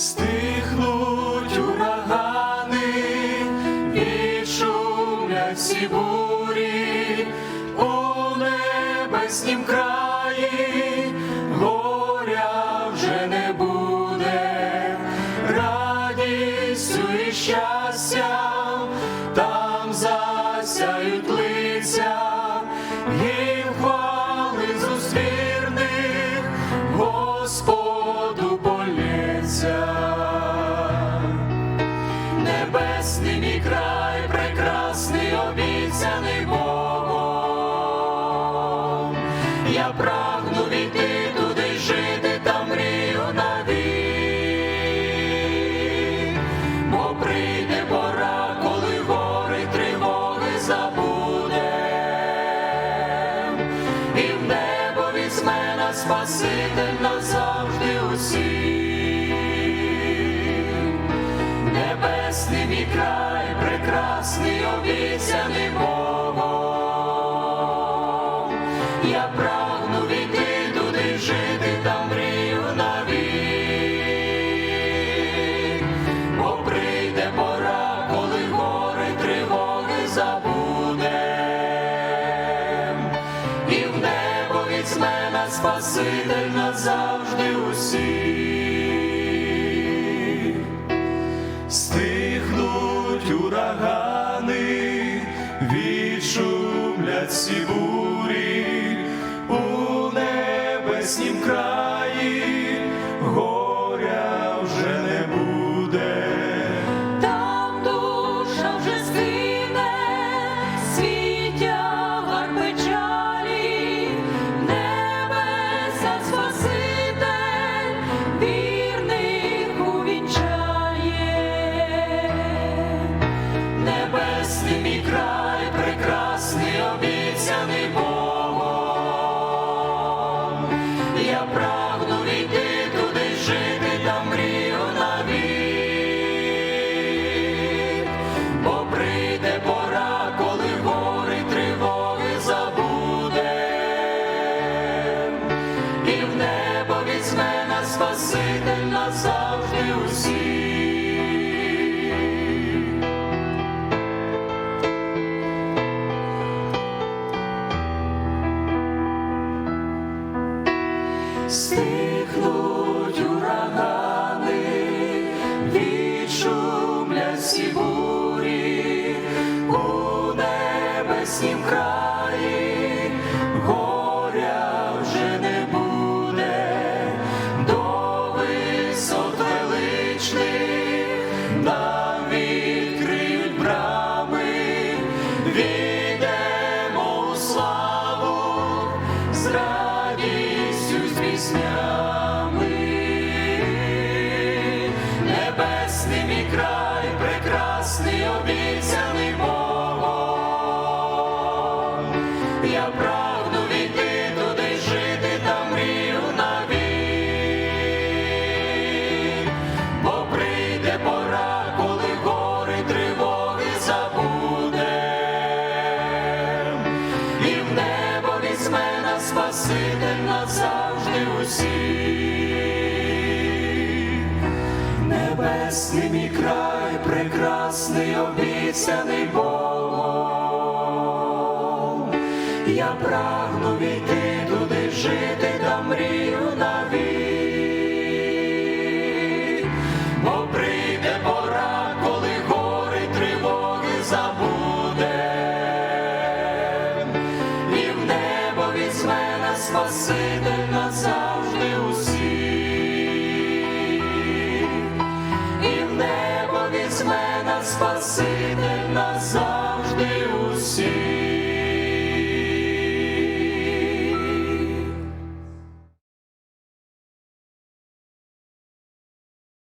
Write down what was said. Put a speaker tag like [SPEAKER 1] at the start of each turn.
[SPEAKER 1] стихнуть урагани, відшумлять всі бурі у небеснім краї, прагну війти туди жити, та мрію навік. Бо прийде пора, коли гори тривоги забудем. І в небо візьме Спаситель назавжди усіх. Небесний мій край, прекрасний обіцяний Богом. Спаситель назавжди усіх. Стихнуть урагани, відшумлять сі бурі у небеснім краї, прекрасний обіцяний Богом. Я прагну війти туди жити, та мрію навік. Бо прийде пора, коли гори тривоги забудем. І в небо візьме нас Спаситель назавжди усіх. Стихнуть урагани, відшумлять всі у небеснім краї, піснями. Небесний мій край, прекрасний обіцяний Богом. Я прагну війти туди жити, та мрію навік. Бо прийде пора, коли гори тривоги забудем. І в Спаситель назавжди усіх. Небесний мій край, прекрасний обіцяний Богом. Я прагну війти туди жити, та мрію